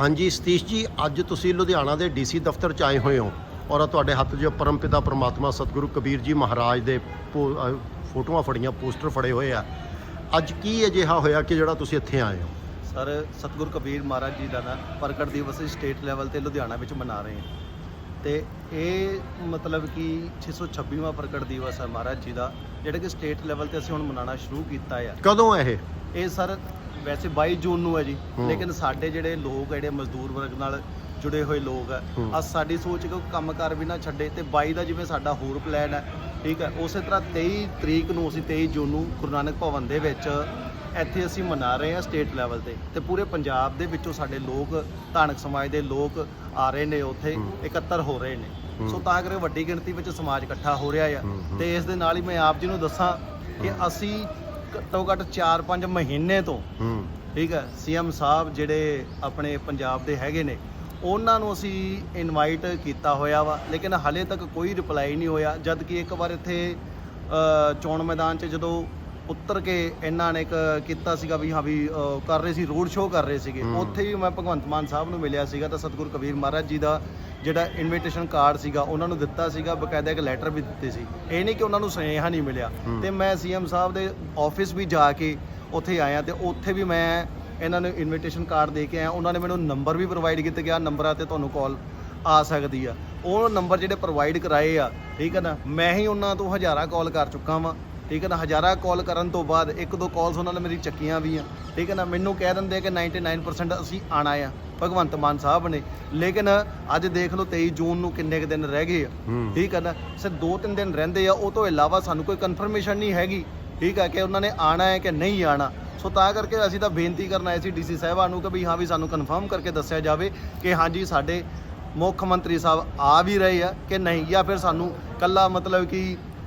ਹਾਂਜੀ, ਸਤੀਸ਼ ਜੀ, ਅੱਜ ਤੁਸੀਂ ਲੁਧਿਆਣਾ ਦੇ ਡੀਸੀ ਦਫ਼ਤਰ ਚ ਆਏ ਹੋਏ ਹੋ ਔਰ ਤੁਹਾਡੇ ਹੱਥ 'ਚ ਪਰਮਪਿਤਾ ਪ੍ਰਮਾਤਮਾ ਸਤਿਗੁਰੂ ਕਬੀਰ ਜੀ ਮਹਾਰਾਜ ਦੇ ਪੋ- ਅਹ ਫੋਟੋਆਂ ਫੜੀਆਂ, ਪੋਸਟਰ ਫੜੇ ਹੋਏ ਆ। ਅੱਜ ਕੀ ਅਜਿਹਾ ਹੋਇਆ ਕਿ ਜਿਹੜਾ ਤੁਸੀਂ ਇੱਥੇ ਆਏ ਹੋ? ਸਰ, ਸਤਿਗੁਰ ਕਬੀਰ ਮਹਾਰਾਜ ਜੀ ਦਾ ਨਾ ਪ੍ਰਗਟ ਦਿਵਸ ਅਸੀਂ ਸਟੇਟ ਲੈਵਲ ਤੇ ਲੁਧਿਆਣਾ ਵਿੱਚ ਮਨਾ ਰਹੇ ਹਾਂ। ਤੇ ਇਹ ਮਤਲਬ ਕਿ 626ਵਾਂ ਪ੍ਰਗਟ ਦਿਵਸ ਹੈ ਮਹਾਰਾਜ ਜੀ ਦਾ ਜਿਹੜਾ ਕਿ ਸਟੇਟ ਲੈਵਲ ਤੇ ਅਸੀਂ ਹੁਣ ਮਨਾਉਣਾ ਸ਼ੁਰੂ ਕੀਤਾ ਆ ਕਦੋਂ ਹੈ ਇਹ ਇਹ ਸਰ ਵੈਸੇ 22 ਜੂਨ ਨੂੰ ਹੈ ਜੀ ਹੂੰ। ਲੇਕਿਨ ਸਾਡੇ ਜਿਹੜੇ ਲੋਕ ਆ, ਜਿਹੜੇ ਮਜ਼ਦੂਰ ਵਰਗ ਨਾਲ ਜੁੜੇ ਹੋਏ ਲੋਕ ਆ ਹੂੰ। ਅੱਜ ਸਾਡੀ ਸੋਚ ਕਿ ਉਹ ਕੰਮਕਾਰ ਵੀ ਨਾ ਛੱਡੇ ਤੇ 22 ਦਾ ਜਿਵੇਂ ਸਾਡਾ ਹੋਰ ਪਲਾਨ ਹੈ ਠੀਕ ਹੈ ਉਸੇ ਤਰ੍ਹਾਂ 23 ਤਰੀਕ ਨੂੰ ਅਸੀਂ 23 ਜੂਨ ਨੂੰ ਗੁਰੂ ਨਾਨਕ ਭਵਨ ਦੇ ਵਿੱਚ ਇੱਥੇ ਅਸੀਂ ਮਨਾ ਰਹੇ ਹਾਂ ਸਟੇਟ ਲੈਵਲ ਤੇ ਤੇ ਪੂਰੇ ਪੰਜਾਬ ਦੇ ਵਿੱਚੋਂ ਸਾਡੇ ਲੋਕ ਧਾਰਮਿਕ ਸਮਾਜ ਦੇ ਲੋਕ ਆ ਰਹੇ ਨੇ ਉੱਥੇ। ਇਕੱਤਰ ਹੋ ਰਹੇ ਨੇ। ਸੋ ਤਾਂ ਕਰਕੇ ਵੱਡੀ ਗਿਣਤੀ ਵਿੱਚ ਸਮਾਜ ਇਕੱਠਾ ਹੋ ਰਿਹਾ ਆ। ਤੇ ਇਸ ਦੇ ਨਾਲ ਹੀ ਮੈਂ ਆਪ ਜੀ ਨੂੰ ਦੱਸਾਂ ਕਿ ਅਸੀਂ ਘੱਟੋ ਘੱਟ 4-5 ਮਹੀਨੇ ਤੋਂ ਠੀਕ ਹੈ ਸੀਐਮ ਸਾਹਿਬ ਜਿਹੜੇ ਆਪਣੇ ਪੰਜਾਬ ਦੇ ਹੈਗੇ ਨੇ ਉਹਨਾਂ ਨੂੰ ਅਸੀਂ ਇਨਵਾਈਟ ਕੀਤਾ ਹੋਇਆ ਵਾ ਲੇਕਿਨ ਹਲੇ ਤੱਕ ਕੋਈ ਰਿਪਲਾਈ ਨਹੀਂ ਹੋਇਆ ਜਦ ਕਿ ਇੱਕ ਵਾਰ ਇੱਥੇ ਚੋਣ ਮੈਦਾਨ 'ਚ ਜਦੋਂ ਉੱਤਰ ਕੇ ਇਹਨਾਂ ਨੇ ਇੱਕ ਕੀਤਾ ਸੀਗਾ ਵੀ ਹਾਂ ਵੀ ਕਰ ਰਹੇ ਸੀ ਰੋਡ ਸ਼ੋਅ ਕਰ ਰਹੇ ਸੀਗੇ। ਉੱਥੇ ਵੀ ਮੈਂ ਭਗਵੰਤ ਮਾਨ ਸਾਹਿਬ ਨੂੰ ਮਿਲਿਆ ਸੀਗਾ ਤਾਂ ਸਤਿਗੁਰੂ ਕਬੀਰ ਮਹਾਰਾਜ ਜੀ ਦਾ ਜਿਹੜਾ ਇਨਵੀਟੇਸ਼ਨ ਕਾਰਡ ਸੀਗਾ ਉਹਨਾਂ ਨੂੰ ਦਿੱਤਾ ਸੀਗਾ ਬਕਾਇਦਾ ਇੱਕ ਲੈਟਰ ਵੀ ਦਿੱਤੇ ਸੀ। ਇਹ ਨਹੀਂ ਕਿ ਉਹਨਾਂ ਨੂੰ ਸੁਨੇਹਾ ਨਹੀਂ ਮਿਲਿਆ। ਤੇ ਮੈਂ ਸੀਐਮ ਸਾਹਿਬ ਦੇ ਆਫਿਸ ਵੀ ਜਾ ਕੇ ਉੱਥੇ ਆਇਆ ਤੇ ਉੱਥੇ ਵੀ ਮੈਂ ਇਹਨਾਂ ਨੂੰ ਇਨਵੀਟੇਸ਼ਨ ਕਾਰਡ ਦੇ ਕੇ ਆਇਆ। ਉਹਨਾਂ ਨੇ ਮੈਨੂੰ ਨੰਬਰ ਵੀ ਪ੍ਰੋਵਾਈਡ ਕੀਤੇ ਗਿਆ ਨੰਬਰਾਂ ਤੇ ਤੁਹਾਨੂੰ ਕਾਲ ਆ ਸਕਦੀ ਆ। ਉਹ ਨੰਬਰ ਜਿਹੜੇ ਪ੍ਰੋਵਾਈਡ ਕਰਾਏ ਆ ਠੀਕ ਹੈ ਨਾ? ਮੈਂ ਹੀ ਉਹਨਾਂ ਤੋਂ ਹਜ਼ਾਰਾਂ ਕਾਲ ਕਰ ਚੁੱਕਾ ਵਾਂ। ਠੀਕ ਹੈ ਨਾ ਹਜ਼ਾਰਾਂ ਕਾਲ ਕਰਨ ਤੋਂ ਬਾਅਦ ਇੱਕ ਦੋ ਕਾਲਸ ਉਹਨਾਂ ਨੇ ਮੇਰੀ ਚੱਕੀਆਂ ਵੀ ਆ। ਠੀਕ ਹੈ ਨਾ ਮੈਨੂੰ ਕਹਿ ਦਿੰਦੇ ਆ ਕਿ 99% ਅਸੀਂ ਆਣਾ ਆ ਭਗਵੰਤ ਮਾਨ ਸਾਹਿਬ ਨੇ। ਲੇਕਿਨ ਅੱਜ ਦੇਖ ਲਓ 23 ਜੂਨ ਨੂੰ ਕਿੰਨੇ ਕੁ ਦਿਨ ਰਹਿ ਗਏ ਆ। ਠੀਕ ਹੈ ਨਾ ਸਿਰ ਦੋ ਤਿੰਨ ਦਿਨ ਰਹਿੰਦੇ ਆ ਉਹ ਤੋਂ ਇਲਾਵਾ ਸਾਨੂੰ ਕੋਈ ਕਨਫਰਮੇਸ਼ਨ ਨਹੀਂ ਹੈਗੀ। ਠੀਕ ਹੈ ਕਿ ਉਹਨਾਂ ਨੇ ਆਣਾ ਹੈ ਕਿ ਨਹੀਂ ਆਣਾ ਸੋ ਤਾਂ ਕਰਕੇ ਅਸੀਂ ਤਾਂ ਬੇਨਤੀ ਕਰਨ ਆਏ ਸੀ ਡੀਸੀ ਸਾਹਿਬਾਨ ਨੂੰ ਕਿ ਵੀ ਹਾਂ ਵੀ ਸਾਨੂੰ ਕਨਫਰਮ ਕਰਕੇ ਦੱਸਿਆ ਜਾਵੇ ਕਿ ਹਾਂਜੀ ਸਾਡੇ ਮੁੱਖ ਮੰਤਰੀ ਸਾਹਿਬ ਆ ਵੀ ਰਹੇ ਆ ਕਿ ਨਹੀਂ ਜਾਂ ਫਿਰ ਸਾਨੂੰ ਕੱਲਾ ਮਤਲਬ ਕਿ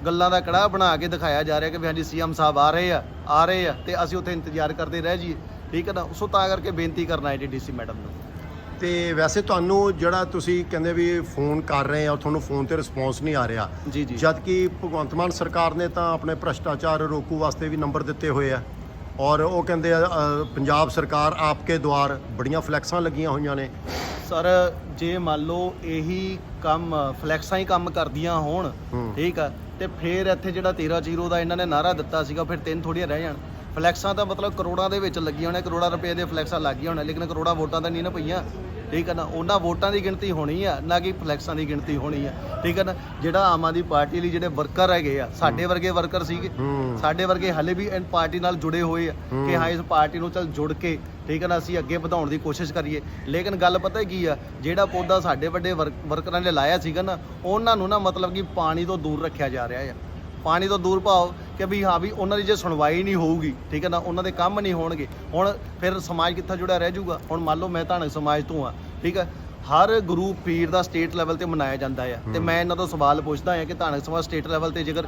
ਗੱਲਾਂ ਦਾ ਕੜਾਹ ਬਣਾ ਕੇ ਦਿਖਾਇਆ ਜਾ ਰਿਹਾ ਕਿ ਵੀ ਹਾਂਜੀ ਸੀਐਮ ਸਾਹਿਬ ਆ ਰਹੇ ਆ ਆ ਰਹੇ ਆ ਤੇ ਅਸੀਂ ਉੱਥੇ ਇੰਤਜ਼ਾਰ ਕਰਦੇ ਰਹਿ ਜਾਈਏ। ਠੀਕ ਹੈ ਨਾ? ਸੋ ਤਾਂ ਕਰਕੇ ਬੇਨਤੀ ਕਰਨਾ ਹੈ ਜੀ ਡੀਸੀ ਮੈਡਮ ਨੂੰ। ਤੇ ਵੈਸੇ ਤੁਹਾਨੂੰ ਜਿਹੜਾ ਤੁਸੀਂ ਕਹਿੰਦੇ ਵੀ ਫੋਨ ਕਰ ਰਹੇ ਆ ਤੁਹਾਨੂੰ ਫੋਨ ਤੇ ਰਿਸਪੌਂਸ ਨਹੀਂ ਆ ਰਿਹਾ। ਜੀ ਜੀ। ਜਦ ਕਿ ਭਗਵੰਤ ਮਾਨ ਸਰਕਾਰ ਨੇ ਤਾਂ ਆਪਣੇ ਭ੍ਰਸ਼ਟਾਚਾਰ ਰੋਕੂ ਵਾਸਤੇ ਵੀ ਨੰਬਰ ਦਿੱਤੇ ਹੋਏ ਆ। ਔਰ ਉਹ ਕਹਿੰਦੇ ਆ ਪੰਜਾਬ ਸਰਕਾਰ ਆਪਕੇ ਦੁਆਰ ਬੜੀਆਂ ਫਲੈਕਸਾਂ ਲੱਗੀਆਂ ਹੋਈਆਂ ਨੇ। ਸਰ ਜੇ ਮੰਨ ਲਓ ਇਹੀ ਕੰਮ ਫਲੈਕਸਾਂ ਹੀ ਕੰਮ ਕਰਦੀਆਂ ਹੋਣ। ਠੀਕ ਆ ਤੇ ਫਿਰ ਇੱਥੇ ਜਿਹੜਾ 13 ਜ਼ੀਰੋ ਦਾ ਇਹਨਾਂ ਨੇ ਨਾਰਾ ਦਿੱਤਾ ਸੀਗਾ, ਫਿਰ ਤਿੰਨ ਥੋੜੀਆਂ ਰਹਿ ਜਾਣ। ਫਲੈਕਸਾਂ ਤਾਂ ਮਤਲਬ ਕਰੋੜਾਂ ਦੇ ਵਿੱਚ ਲੱਗੀਆਂ ਹੋਣੀਆਂ, ਕਰੋੜਾਂ ਰੁਪਏ ਦੇ ਫਲੈਕਸਾਂ ਲੱਗੀਆਂ ਹੋਣੀਆਂ, ਲੇਕਿਨ ਕਰੋੜਾਂ ਵੋਟਾਂ ਤਾਂ ਨਹੀਂ ਨਾ ਪਈਆਂ। ਠੀਕ ਹੈ ਨਾ? ਉਹਨਾਂ ਵੋਟਾਂ ਦੀ ਗਿਣਤੀ ਹੋਣੀ ਆ ਨਾ ਕਿ ਫਲੈਕਸਾਂ ਦੀ ਗਿਣਤੀ ਹੋਣੀ ਆ। ਠੀਕ ਹੈ ਨਾ? ਜਿਹੜਾ ਆਮ ਆਦਮੀ ਪਾਰਟੀ ਲਈ ਜਿਹੜੇ ਵਰਕਰ ਹੈਗੇ ਆ ਸਾਡੇ ਵਰਗੇ ਵਰਕਰ ਸੀਗੇ। ਸਾਡੇ ਵਰਗੇ ਹਲੇ ਵੀ ਇਸ ਪਾਰਟੀ ਨਾਲ ਜੁੜੇ ਹੋਏ ਆ। ਕਿ ਹਾਂ ਇਸ ਪਾਰਟੀ ਨੂੰ ਚੱਲ ਜੁੜ ਕੇ ਠੀਕ ਹੈ ਨਾ? ਅਸੀਂ ਅੱਗੇ ਵਧਾਉਣ ਦੀ ਕੋਸ਼ਿਸ਼ ਕਰੀਏ। ਲੇਕਿਨ ਗੱਲ ਪਤਾ ਕੀ ਆ ਜਿਹੜਾ ਪੌਦਾ ਸਾਡੇ ਵੱਡੇ ਵਰਕ- ਵਰਕਰਾਂ ਨੇ ਲਾਇਆ ਸੀਗਾ ਨਾ ਉਹਨਾਂ ਨੂੰ ਨਾ ਮਤਲਬ ਕਿ ਪਾਣੀ ਤੋਂ ਦੂਰ ਰੱਖਿਆ ਜਾ ਰਿਹਾ ਆ। ਪਾਣੀ ਤੋਂ ਦੂਰ ਭਾਵ ਕਿ ਵੀ ਹਾਂ ਵੀ ਉਹਨਾਂ ਦੀ ਜੇ ਸੁਣਵਾਈ ਨਹੀਂ ਹੋਊਗੀ ਠੀਕ ਹੈ ਨਾ ਉਹਨਾਂ ਦੇ ਕੰਮ ਨਹੀਂ ਹੋਣਗੇ। ਹੁਣ ਫਿਰ ਸਮਾਜ ਕਿੱਥਾ ਜੁੜਿਆ ਰਹਿ ਜਾਊਗਾ? ਹੁਣ ਮੰਨ ਲਓ ਮੈਂ ਧਾਰਮਿਕ ਸਮਾਜ ਤੋਂ ਆ ਠੀਕ ਹੈ। ਹਰ ਗੁਰੂ ਪੀਰ ਦਾ ਸਟੇਟ ਲੈਵਲ ਤੇ ਮਨਾਇਆ ਜਾਂਦਾ ਆ। ਤੇ ਹੂੰ। ਮੈਂ ਇਹਨਾਂ ਤੋਂ ਸਵਾਲ ਪੁੱਛਦਾ ਹਾਂ ਕਿ ਧਾਰਮਿਕ ਸਮਾਜ ਸਟੇਟ ਲੈਵਲ ਤੇ ਜੇਕਰ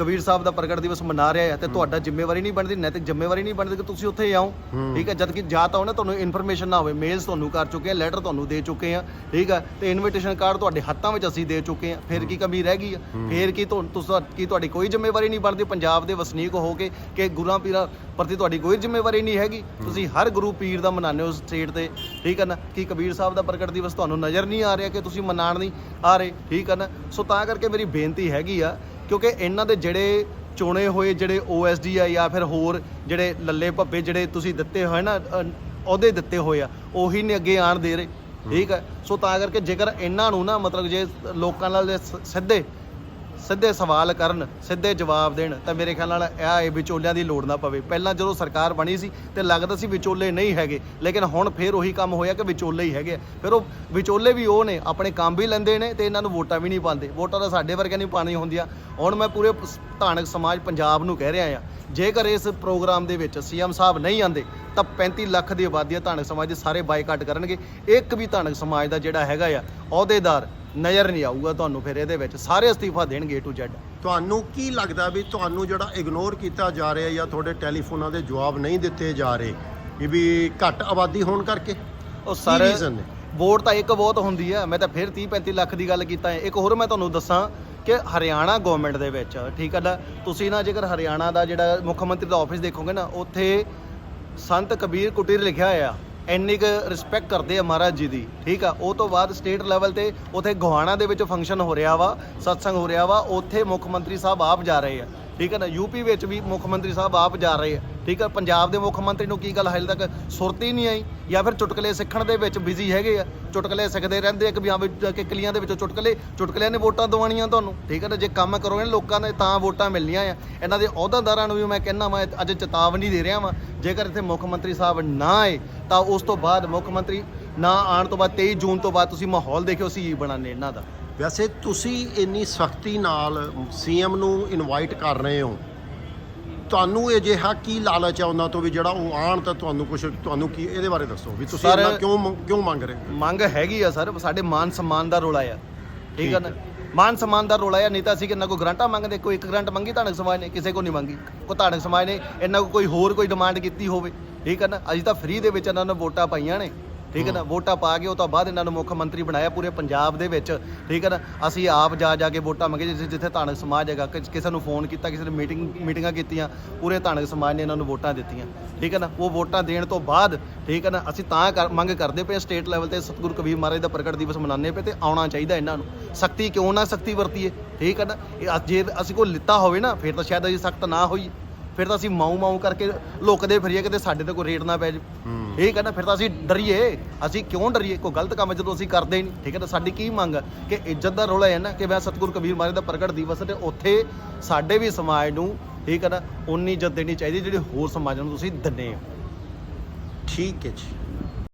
ਕਬੀਰ ਸਾਹਿਬ ਦਾ ਪ੍ਰਗਟ ਦਿਵਸ ਮਨਾ ਰਿਹਾ ਹੈ ਤੇ ਤੁਹਾਡਾ ਜ਼ਿੰਮੇਵਾਰੀ ਨਹੀਂ ਬਣਦੀ ਨੈਤਿਕ ਜ਼ਿੰਮੇਵਾਰੀ ਨਹੀਂ ਬਣਦੀ ਕਿ ਤੁਸੀਂ ਉੱਥੇ ਆਓ। ਠੀਕ ਹੈ ਜਦ ਕਿ ਜਾਂ ਤਾਂ ਉਹਨੇ ਤੁਹਾਨੂੰ ਇਨਫੋਰਮੇਸ਼ਨ ਨਾ ਹੋਵੇ ਮੇਲਸ ਤੁਹਾਨੂੰ ਕਰ ਚੁੱਕੇ ਆ ਲੈਟਰ ਤੁਹਾਨੂੰ ਦੇ ਚੁੱਕੇ ਆ ਠੀਕ ਹੈ ਤੇ ਇਨਵੀਟੇਸ਼ਨ ਕਾਰਡ ਤੁਹਾਡੇ ਹੱਥਾਂ ਵਿੱਚ ਅਸੀਂ ਦੇ ਚੁੱਕੇ ਆ। ਫਿਰ ਕੀ ਕਮੀ ਰਹਿ ਗਈ ਆ। ਫਿਰ ਕੀ ਤੁਹਾਨੂੰ ਤੁਸੀਂ ਕੀ ਤੁਹਾਡੀ ਕੋਈ ਜ਼ਿੰਮੇਵਾਰੀ ਨਹੀਂ ਬਣਦੀ? ਪੰਜਾਬ ਦੇ ਵਸਨੀਕ ਹੋ ਕੇ ਕਿ ਗੁਰਾਂ ਪੀਰਾਂ ਪ੍ਰਤੀ ਤੁਹਾਡੀ ਕੋਈ ਜ਼ਿੰਮੇਵਾਰੀ ਨਹੀਂ ਹੈਗੀ? ਤੁਸੀਂ ਹਰ ਗੁਰੂ ਪੀਰ ਦਾ ਮਨਾਉਂਦੇ ਹੋ ਸਟੇਟ ਤੇ ਠੀਕ ਹੈ ਨਾ? ਕੀ ਕਬੀਰ ਸਾਹਿਬ ਦਾ ਪ੍ਰਗਟ ਦਿਵਸ ਤੁਹਾਨੂੰ ਨਜ਼ਰ ਨਹੀਂ ਆ ਰਿਹਾ ਕਿ ਤੁਸੀਂ ਮਨਾਣ ਨਹੀਂ ਆ ਰਹੇ? ਠੀਕ ਹੈ ਨਾ? ਸੋ ਤਾਂ ਕਰਕੇ ਮੇਰੀ ਬੇਨਤੀ ਹੈਗੀ ਆ ਕਿਉਂਕਿ ਇਹਨਾਂ ਦੇ ਜਿਹੜੇ ਚੁਣੇ ਹੋਏ ਜਿਹੜੇ OSD ਆ ਜਾਂ ਫਿਰ ਹੋਰ ਜਿਹੜੇ ਲੱਲੇ ਭੱਬੇ ਜਿਹੜੇ ਤੁਸੀਂ ਦਿੱਤੇ ਹੋਏ ਨਾ ਅ, ਅਹੁਦੇ ਦਿੱਤੇ ਹੋਏ ਆ ਉਹੀ ਨੇ ਅੱਗੇ ਆਣ ਦੇ ਰਹੇ। ਠੀਕ ਹੈ। ਸੋ ਤਾਂ ਕਰਕੇ ਜੇਕਰ ਇਹਨਾਂ ਨੂੰ ਨਾ ਮਤਲਬ ਜੇ ਲੋਕਾਂ ਨਾਲ ਸਿੱਧੇ ਸਿੱਧੇ ਸਵਾਲ ਕਰਨ, ਸਿੱਧੇ ਜਵਾਬ ਦੇਣ, ਤਾਂ ਮੇਰੇ ਖਿਆਲ ਨਾਲ ਇਹ ਇਹ ਵਿਚੋਲਿਆਂ ਦੀ ਲੋੜ ਨਾ ਪਵੇ। ਪਹਿਲਾਂ ਜਦੋਂ ਸਰਕਾਰ ਬਣੀ ਸੀ ਤੇ ਲੱਗਦਾ ਸੀ ਵਿਚੋਲੇ ਨਹੀਂ ਹੈਗੇ, ਲੇਕਿਨ ਹੁਣ ਫੇਰ ਉਹੀ ਕੰਮ ਹੋਇਆ ਕਿ ਵਿਚੋਲੇ ਹੀ ਹੈਗੇ ਆ। ਫਿਰ ਉਹ ਵਿਚੋਲੇ ਵੀ ਉਹ ਨੇ, ਆਪਣੇ ਕੰਮ ਵੀ ਲੈਂਦੇ ਨੇ ਤੇ ਇਹਨਾਂ ਨੂੰ ਵੋਟਾਂ ਵੀ ਨਹੀਂ ਪਾਉਂਦੇ। ਵੋਟਾਂ ਤਾਂ ਸਾਡੇ ਵਰਗਿਆਂ ਨਹੀਂ ਪਾਣੀ ਹੁੰਦੀਆਂ। ਹੁਣ ਮੈਂ ਪੂਰੇ ਧਾਨਕ ਸਮਾਜ ਪੰਜਾਬ ਨੂੰ ਕਹਿ ਰਿਹਾ ਆ ਜੇਕਰ ਇਸ ਪ੍ਰੋਗਰਾਮ ਦੇ ਵਿੱਚ ਸੀਐਮ ਸਾਹਿਬ ਨਹੀਂ ਆਂਦੇ ਤਾਂ 35 ਲੱਖ ਦੀ ਆਬਾਦੀ ਧਾਨਕ ਸਮਾਜ ਦੇ ਸਾਰੇ ਬਾਈਕਾਟ ਕਰਨਗੇ। ਇੱਕ ਵੀ ਧਾਨਕ ਸਮਾਜ ਦਾ ਜਿਹੜਾ ਹੈਗਾ ਆ, ਅਹੁਦੇਦਾਰ ਨਜ਼ਰ ਨਹੀਂ ਆਊਗਾ ਤੁਹਾਨੂੰ ਫਿਰ ਇਹਦੇ ਵਿੱਚ। ਸਾਰੇ ਅਸਤੀਫਾ ਦੇਣਗੇ to Z ਤੁਹਾਨੂੰ ਕੀ ਲੱਗਦਾ ਵੀ ਤੁਹਾਨੂੰ ਜਿਹੜਾ ਇਗਨੋਰ ਕੀਤਾ ਜਾ ਰਿਹਾ ਜਾਂ ਤੁਹਾਡੇ ਟੈਲੀਫੋਨਾਂ ਦੇ ਜਵਾਬ ਨਹੀਂ ਦਿੱਤੇ ਜਾ ਰਹੇ ਇਹ ਵੀ ਘੱਟ ਆਬਾਦੀ ਹੋਣ ਕਰਕੇ? ਉਹ ਸਾਰੇ ਨੇ? ਵੋਟ ਤਾਂ ਇੱਕ ਬਹੁਤ ਹੁੰਦੀ ਹੈ। ਮੈਂ ਤਾਂ ਫਿਰ 30 35 ਲੱਖ ਦੀ ਗੱਲ ਕੀਤਾ ਹੈ। ਇੱਕ ਹੋਰ ਮੈਂ ਤੁਹਾਨੂੰ ਦੱਸਾਂ ਕਿ ਹਰਿਆਣਾ ਗਵਰਨਮੈਂਟ ਦੇ ਵਿੱਚ ਠੀਕ ਹੈ ਨਾ? ਤੁਸੀਂ ਨਾ ਜੇਕਰ ਹਰਿਆਣਾ ਦਾ ਜਿਹੜਾ ਮੁੱਖ ਮੰਤਰੀ ਦਾ ਆਫਿਸ ਦੇਖੋਗੇ ਨਾ ਉੱਥੇ ਸੰਤ ਕਬੀਰ ਕੁਟੀਰ ਲਿਖਿਆ ਹੋਇਆ। ਇੰਨੀ ਕੁ ਰਿਸਪੈਕਟ ਕਰਦੇ ਆ ਮਹਾਰਾਜ ਜੀ ਦੀ, ਠੀਕ ਆ? ਉਹ ਤੋਂ ਬਾਅਦ ਸਟੇਟ ਲੈਵਲ ਤੇ ਉਥੇ ਗੁਹਾਣਾ ਦੇ ਵਿੱਚ ਫੰਕਸ਼ਨ ਹੋ ਰਿਹਾ ਵਾ ਸਤਸੰਗ ਹੋ ਰਿਹਾ ਵਾ, ਉੱਥੇ ਮੁੱਖ ਮੰਤਰੀ ਸਾਹਿਬ ਆਪ ਜਾ ਰਹੇ ਆ, ਠੀਕ ਹੈ ਨਾ? ਯੂਪੀ ਵਿੱਚ ਵੀ ਮੁੱਖ ਮੰਤਰੀ ਸਾਹਿਬ ਆਪ ਜਾ ਰਹੇ ਆ। ਠੀਕ ਆ? ਪੰਜਾਬ ਦੇ ਮੁੱਖ ਮੰਤਰੀ ਨੂੰ ਕੀ ਗੱਲ ਹਾਲੇ ਤੱਕ ਸੁਰਤ ਹੀ ਨਹੀਂ ਆਈ? ਜਾਂ ਫਿਰ ਚੁਟਕਲੇ ਸਿੱਖਣ ਦੇ ਵਿੱਚ ਬਿਜ਼ੀ ਹੈਗੇ ਆ? ਚੁਟਕਲੇ ਸਿੱਖਦੇ ਰਹਿੰਦੇ ਆ ਕਿ ਵੀ ਹਾਂ ਵੀ ਕਿਕਲੀਆਂ ਦੇ ਵਿੱਚੋਂ ਚੁਟਕਲੇ, ਚੁਟਕਲਿਆਂ ਨੇ ਵੋਟਾਂ ਦਵਾਉਣੀਆਂ ਤੁਹਾਨੂੰ। ਠੀਕ ਹੈ ਨਾ ਜੇ ਕੰਮ ਕਰੋਗੇ ਨਾ ਲੋਕਾਂ ਨੇ ਤਾਂ ਵੋਟਾਂ ਮਿਲਣੀਆਂ ਆ। ਇਹਨਾਂ ਦੇ ਅਹੁਦਾਦਾਰਾਂ ਨੂੰ ਵੀ ਮੈਂ ਕਹਿੰਦਾ ਮੈਂ ਅੱਜ ਚੇਤਾਵਨੀ ਦੇ ਰਿਹਾ ਵਾਂ। ਜੇਕਰ ਇੱਥੇ ਮੁੱਖ ਮੰਤਰੀ ਸਾਹਿਬ ਨਾ ਆਏ, ਤਾਂ ਉਸ ਤੋਂ ਬਾਅਦ ਮੁੱਖ ਮੰਤਰੀ ਨਾ ਆਉਣ ਤੋਂ ਬਾਅਦ 23 ਜੂਨ ਤੋਂ ਬਾਅਦ ਤੁਸੀਂ ਮਾਹੌਲ ਦੇਖਿਓ ਸੀ ਬਣਾਣੇ ਇਹਨਾਂ ਦਾ। ਵੈਸੇ ਤੁਸੀਂ ਇੰਨੀ ਸਖਤੀ ਨਾਲ ਸੀਐਮ ਨੂੰ ਇਨਵਾਈਟ ਕਰ ਰਹੇ ਹੋ ਤੁਹਾਨੂੰ ਇਹ ਜਿਹਾ ਕੀ ਲਾਲਚ ਹੈ ਉਹਨਾਂ ਤੋਂ ਵੀ ਜਿਹੜਾ ਉਹ ਆਣ ਤਾਂ ਤੁਹਾਨੂੰ ਕੁਝ ਤੁਹਾਨੂੰ ਕੀ ਇਹਦੇ ਬਾਰੇ ਦੱਸੋ ਵੀ ਤੁਸੀਂ Sir, ਇੰਨਾ ਕਿਉਂ ਮੰਗ- ਕਿਉਂ ਮੰਗ ਰਹੇ ਹੋ? ਮੰਗ ਹੈਗੀ ਆ ਸਰ ਸਾਡੇ ਮਾਨ ਸਨਮਾਨ ਦਾ ਰੋਲਾ ਆ। ਠੀਕ ਹੈ ਨਾ? ਮਾਨ ਸਨਮਾਨ ਦਾ ਰੋਲਾ ਆ ਨਹੀਂ ਤਾਂ ਅਸੀਂ ਕਿੰਨਾ ਕੋਈ ਗਰੰਟਾਂ ਮੰਗਦੇ ਕੋਈ ਇੱਕ ਗਰੰਟ ਮੰਗੀ ਧਾਰਮਿਕ ਸਮਾਜ ਨੇ ਕਿਸੇ ਕੋ ਨਹੀਂ ਮੰਗੀ। ਕੋ ਧਾਰਮਿਕ ਸਮਾਜ ਨੇ ਇਹਨਾਂ ਕੋ ਕੋਈ ਹੋਰ ਕੋਈ ਡਿਮਾਂਡ ਕੀਤੀ ਹੋਵੇ। ਠੀਕ ਹੈ ਨਾ? ਅਸੀਂ ਤਾਂ ਫ੍ਰੀ ਦੇ ਵਿੱਚ ਇਹਨਾਂ ਨੂੰ ਵੋਟਾਂ ਪਾਈਆਂ ਨੇ। ਠੀਕ ਹੈ ਨਾ? ਵੋਟਾਂ ਪਾ ਕੇ ਉਹ ਤੋਂ ਬਾਅਦ ਇਹਨਾਂ ਨੂੰ ਮੁੱਖ ਮੰਤਰੀ ਬਣਾਇਆ ਪੂਰੇ ਪੰਜਾਬ ਦੇ ਵਿੱਚ। ਠੀਕ ਹੈ ਨਾ? ਅਸੀਂ ਆਪ ਜਾ ਜਾ ਕੇ ਵੋਟਾਂ ਮੰਗੇ ਜਿੱਥੇ ਜਿੱਥੇ ਧਾਰਮਿਕ ਸਮਾਜ ਹੈਗਾ। ਕਿ- ਕਿਸੇ ਨੂੰ ਫੋਨ ਕੀਤਾ ਕਿਸੇ ਨੇ ਮੀਟਿੰਗ ਮੀਟਿੰਗਾਂ ਕੀਤੀਆਂ ਪੂਰੇ ਧਾਰਮਿਕ ਸਮਾਜ ਨੇ ਇਹਨਾਂ ਨੂੰ ਵੋਟਾਂ ਦਿੱਤੀਆਂ। ਠੀਕ ਹੈ ਨਾ? ਉਹ ਵੋਟਾਂ ਦੇਣ ਤੋਂ ਬਾਅਦ ਠੀਕ ਹੈ ਨਾ? ਅਸੀਂ ਤਾਂ ਕਰ- ਮੰਗ ਕਰਦੇ ਪਏ ਸਟੇਟ ਲੈਵਲ ਤੇ ਸਤਿਗੁਰੂ ਕਬੀਰ ਮਹਾਰਾਜ ਦਾ ਪ੍ਰਗਟ ਦਿਵਸ ਮਨਾਉਂਦੇ ਪਏ ਤੇ ਆਉਣਾ ਚਾਹੀਦਾ ਇਹਨਾਂ ਨੂੰ। ਸਖਤੀ ਕਿਉਂ ਨਾ ਸਖਤੀ ਵਰਤੀਏ? ਠੀਕ ਹੈ ਨਾ? ਇਹ ਜੇ ਅਸੀਂ ਕੋਈ ਲਿੱਤਾ ਹੋਵੇ ਨਾ ਫਿਰ ਤਾਂ ਸ਼ਾਇਦ ਅਸੀਂ ਸਖਤ ਨਾ ਹੋਈ ਫਿਰ ਤਾਂ ਅਸੀਂ ਮਾਊ ਮਾਊ ਕਰਕੇ ਲੁਕਦੇ ਫਿਰੀਏ ਕਿਤੇ ਸਾਡੇ ਤੇ ਕੋਈ ਰੇਟ ਨਾ ਪੈ ਜੇ। ਹੂੰ। ਠੀਕ ਹੈ ਨਾ ਫਿਰ ਤਾਂ ਅਸੀਂ ਡਰੀਏ। ਅਸੀਂ ਕਿਉਂ ਡਰੀਏ? ਕੋਈ ਗਲਤ ਕੰਮ ਜਦੋਂ ਅਸੀਂ ਕਰਦੇ ਹੀ ਨਹੀਂ। ਠੀਕ ਹੈ ਨਾ ਸਾਡੀ ਕੀ ਮੰਗ ਹੈ? ਕਿ ਇੱਜ਼ਤ ਦਾ ਰੋਲਾ ਹੈ ਨਾ ਕਿ ਮੈਂ ਸਤਿਗੁਰੂ ਕਬੀਰ ਮਹਾਰਾਜ ਦਾ ਪ੍ਰਗਟ ਦਿਵਸ ਤੇ ਉੱਥੇ ਸਾਡੇ ਵੀ ਸਮਾਜ ਨੂੰ ਠੀਕ ਹੈ ਨਾ ਉਨੀ ਇੱਜ਼ਤ ਦੇਣੀ ਚਾਹੀਦੀ ਜਿਹੜੀ ਹੋਰ ਸਮਾਜਾਂ ਨੂੰ ਤੁਸੀਂ ਦਿੰਦੇ ਹੋ। ਠੀਕ ਹੈ ਜੀ।